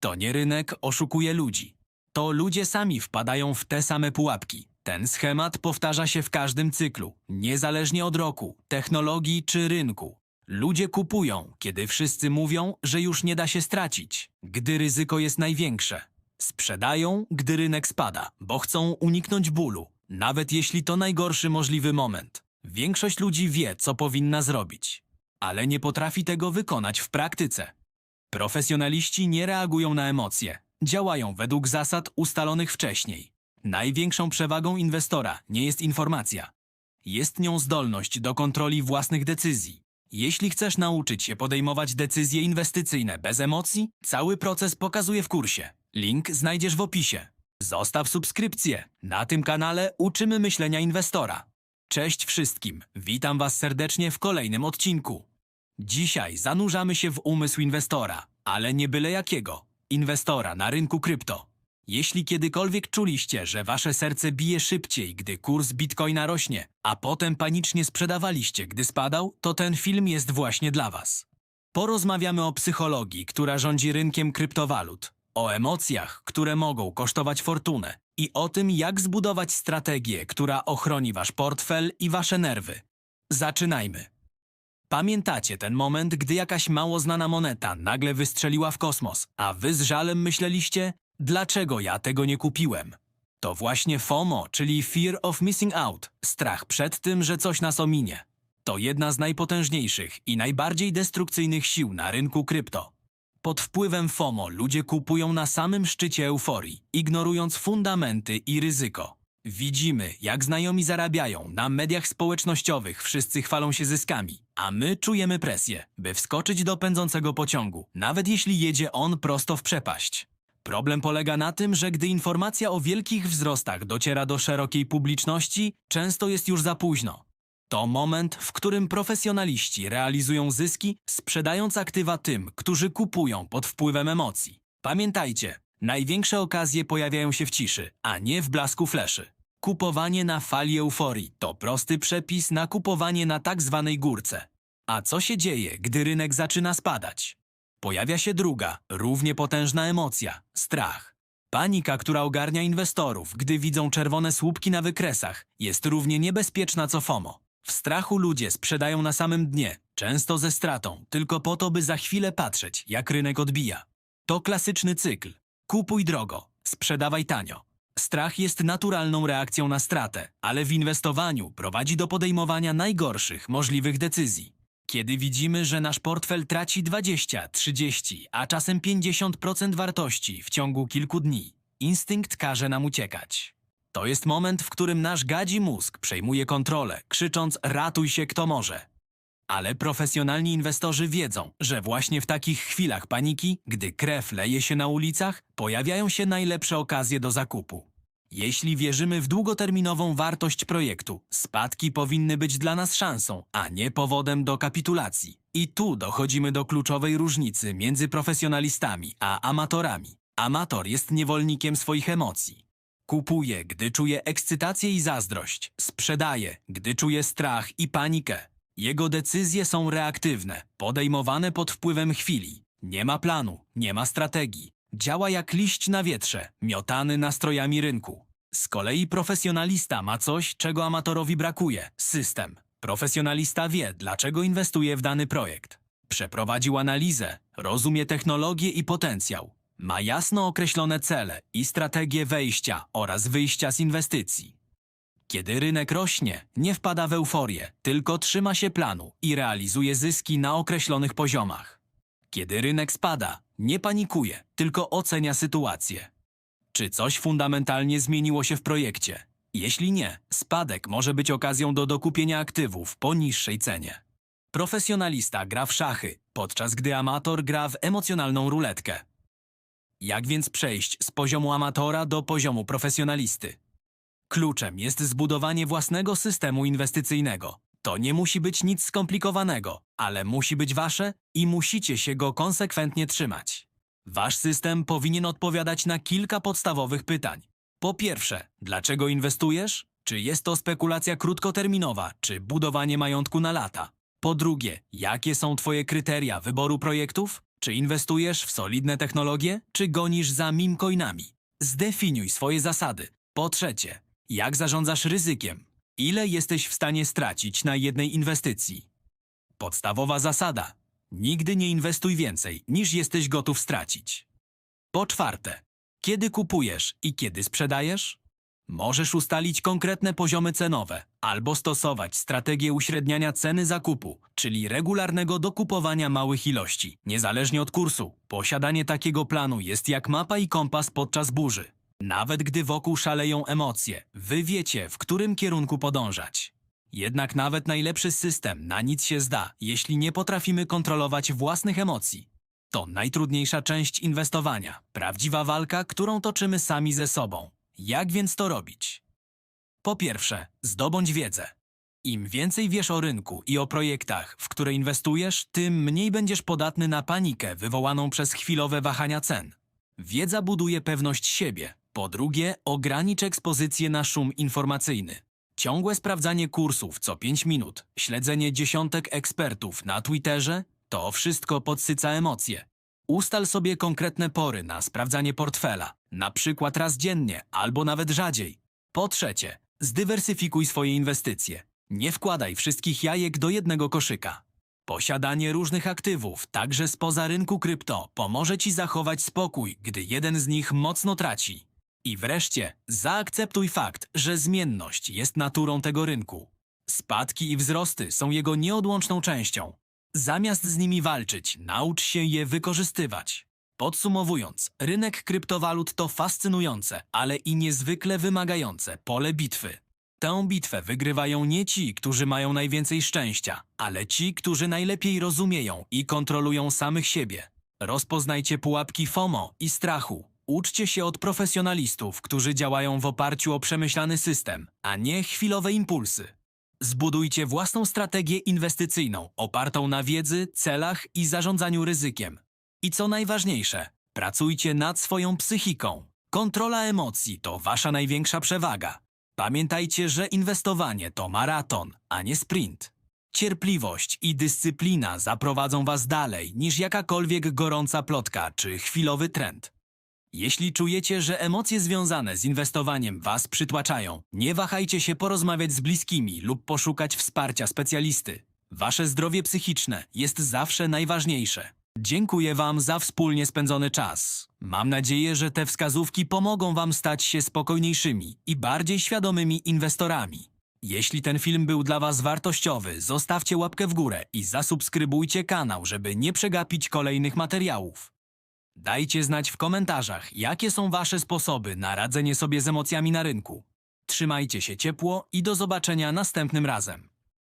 To nie rynek oszukuje ludzi. To ludzie sami wpadają w te same pułapki. Ten schemat powtarza się w każdym cyklu, niezależnie od roku, technologii czy rynku. Ludzie kupują, kiedy wszyscy mówią, że już nie da się stracić, gdy ryzyko jest największe. Sprzedają, gdy rynek spada, bo chcą uniknąć bólu, nawet jeśli to najgorszy możliwy moment. Większość ludzi wie, co powinna zrobić, ale nie potrafi tego wykonać w praktyce. Profesjonaliści nie reagują na emocje, działają według zasad ustalonych wcześniej. Największą przewagą inwestora nie jest informacja. Jest nią zdolność do kontroli własnych decyzji. Jeśli chcesz nauczyć się podejmować decyzje inwestycyjne bez emocji, cały proces pokazuję w kursie. Link znajdziesz w opisie. Zostaw subskrypcję. Na tym kanale uczymy myślenia inwestora. Cześć wszystkim. Witam Was serdecznie w kolejnym odcinku. Dzisiaj zanurzamy się w umysł inwestora, ale nie byle jakiego. Inwestora na rynku krypto. Jeśli kiedykolwiek czuliście, że wasze serce bije szybciej, gdy kurs bitcoina rośnie, a potem panicznie sprzedawaliście, gdy spadał, to ten film jest właśnie dla was. Porozmawiamy o psychologii, która rządzi rynkiem kryptowalut, o emocjach, które mogą kosztować fortunę i o tym, jak zbudować strategię, która ochroni wasz portfel i wasze nerwy. Zaczynajmy. Pamiętacie ten moment, gdy jakaś mało znana moneta nagle wystrzeliła w kosmos, a wy z żalem myśleliście, dlaczego ja tego nie kupiłem? To właśnie FOMO, czyli Fear of Missing Out, strach przed tym, że coś nas ominie. To jedna z najpotężniejszych i najbardziej destrukcyjnych sił na rynku krypto. Pod wpływem FOMO ludzie kupują na samym szczycie euforii, ignorując fundamenty i ryzyko. Widzimy, jak znajomi zarabiają, na mediach społecznościowych wszyscy chwalą się zyskami, a my czujemy presję, by wskoczyć do pędzącego pociągu, nawet jeśli jedzie on prosto w przepaść. Problem polega na tym, że gdy informacja o wielkich wzrostach dociera do szerokiej publiczności, często jest już za późno. To moment, w którym profesjonaliści realizują zyski, sprzedając aktywa tym, którzy kupują pod wpływem emocji. Pamiętajcie, największe okazje pojawiają się w ciszy, a nie w blasku fleszy. Kupowanie na fali euforii to prosty przepis na kupowanie na tak zwanej górce. A co się dzieje, gdy rynek zaczyna spadać? Pojawia się druga, równie potężna emocja strach. Panika, która ogarnia inwestorów, gdy widzą czerwone słupki na wykresach, jest równie niebezpieczna co FOMO. W strachu ludzie sprzedają na samym dnie, często ze stratą, tylko po to, by za chwilę patrzeć, jak rynek odbija. To klasyczny cykl. Kupuj drogo, sprzedawaj tanio. Strach jest naturalną reakcją na stratę, ale w inwestowaniu prowadzi do podejmowania najgorszych możliwych decyzji. Kiedy widzimy, że nasz portfel traci 20, 30, a czasem 50% wartości w ciągu kilku dni, instynkt każe nam uciekać. To jest moment, w którym nasz gadzi mózg przejmuje kontrolę, krzycząc ratuj się kto może. Ale profesjonalni inwestorzy wiedzą, że właśnie w takich chwilach paniki, gdy krew leje się na ulicach, pojawiają się najlepsze okazje do zakupu. Jeśli wierzymy w długoterminową wartość projektu, spadki powinny być dla nas szansą, a nie powodem do kapitulacji. I tu dochodzimy do kluczowej różnicy między profesjonalistami a amatorami. Amator jest niewolnikiem swoich emocji. Kupuje, gdy czuje ekscytację i zazdrość. Sprzedaje, gdy czuje strach i panikę. Jego decyzje są reaktywne, podejmowane pod wpływem chwili. Nie ma planu, nie ma strategii. Działa jak liść na wietrze, miotany nastrojami rynku. Z kolei profesjonalista ma coś, czego amatorowi brakuje system. Profesjonalista wie, dlaczego inwestuje w dany projekt. Przeprowadził analizę, rozumie technologię i potencjał. Ma jasno określone cele i strategie wejścia oraz wyjścia z inwestycji. Kiedy rynek rośnie, nie wpada w euforię, tylko trzyma się planu i realizuje zyski na określonych poziomach. Kiedy rynek spada, nie panikuje, tylko ocenia sytuację. Czy coś fundamentalnie zmieniło się w projekcie? Jeśli nie, spadek może być okazją do dokupienia aktywów po niższej cenie. Profesjonalista gra w szachy, podczas gdy amator gra w emocjonalną ruletkę. Jak więc przejść z poziomu amatora do poziomu profesjonalisty? Kluczem jest zbudowanie własnego systemu inwestycyjnego. To nie musi być nic skomplikowanego, ale musi być wasze i musicie się go konsekwentnie trzymać. Wasz system powinien odpowiadać na kilka podstawowych pytań. Po pierwsze, dlaczego inwestujesz? Czy jest to spekulacja krótkoterminowa, czy budowanie majątku na lata? Po drugie, jakie są Twoje kryteria wyboru projektów? Czy inwestujesz w solidne technologie, czy gonisz za mimcoinami? Zdefiniuj swoje zasady. Po trzecie, jak zarządzasz ryzykiem? Ile jesteś w stanie stracić na jednej inwestycji? Podstawowa zasada. Nigdy nie inwestuj więcej, niż jesteś gotów stracić. Po czwarte, kiedy kupujesz i kiedy sprzedajesz? Możesz ustalić konkretne poziomy cenowe albo stosować strategię uśredniania ceny zakupu, czyli regularnego dokupowania małych ilości. Niezależnie od kursu, posiadanie takiego planu jest jak mapa i kompas podczas burzy. Nawet gdy wokół szaleją emocje, wy wiecie, w którym kierunku podążać. Jednak nawet najlepszy system na nic się zda, jeśli nie potrafimy kontrolować własnych emocji. To najtrudniejsza część inwestowania, prawdziwa walka, którą toczymy sami ze sobą. Jak więc to robić? Po pierwsze, zdobądź wiedzę. Im więcej wiesz o rynku i o projektach, w które inwestujesz, tym mniej będziesz podatny na panikę wywołaną przez chwilowe wahania cen. Wiedza buduje pewność siebie. Po drugie, ogranicz ekspozycję na szum informacyjny. Ciągłe sprawdzanie kursów co 5 minut, śledzenie dziesiątek ekspertów na Twitterze to wszystko podsyca emocje. Ustal sobie konkretne pory na sprawdzanie portfela, na przykład raz dziennie albo nawet rzadziej. Po trzecie, zdywersyfikuj swoje inwestycje. Nie wkładaj wszystkich jajek do jednego koszyka. Posiadanie różnych aktywów, także spoza rynku krypto, pomoże ci zachować spokój, gdy jeden z nich mocno traci. I wreszcie, zaakceptuj fakt, że zmienność jest naturą tego rynku. Spadki i wzrosty są jego nieodłączną częścią. Zamiast z nimi walczyć, naucz się je wykorzystywać. Podsumowując, rynek kryptowalut to fascynujące, ale i niezwykle wymagające pole bitwy. Tę bitwę wygrywają nie ci, którzy mają najwięcej szczęścia, ale ci, którzy najlepiej rozumieją i kontrolują samych siebie. Rozpoznajcie pułapki FOMO i strachu. Uczcie się od profesjonalistów, którzy działają w oparciu o przemyślany system, a nie chwilowe impulsy. Zbudujcie własną strategię inwestycyjną opartą na wiedzy, celach i zarządzaniu ryzykiem. I co najważniejsze, pracujcie nad swoją psychiką. Kontrola emocji to wasza największa przewaga. Pamiętajcie, że inwestowanie to maraton, a nie sprint. Cierpliwość i dyscyplina zaprowadzą was dalej niż jakakolwiek gorąca plotka czy chwilowy trend. Jeśli czujecie, że emocje związane z inwestowaniem was przytłaczają, nie wahajcie się porozmawiać z bliskimi lub poszukać wsparcia specjalisty. Wasze zdrowie psychiczne jest zawsze najważniejsze. Dziękuję Wam za wspólnie spędzony czas. Mam nadzieję, że te wskazówki pomogą Wam stać się spokojniejszymi i bardziej świadomymi inwestorami. Jeśli ten film był dla Was wartościowy, zostawcie łapkę w górę i zasubskrybujcie kanał, żeby nie przegapić kolejnych materiałów. Dajcie znać w komentarzach, jakie są Wasze sposoby na radzenie sobie z emocjami na rynku. Trzymajcie się ciepło i do zobaczenia następnym razem.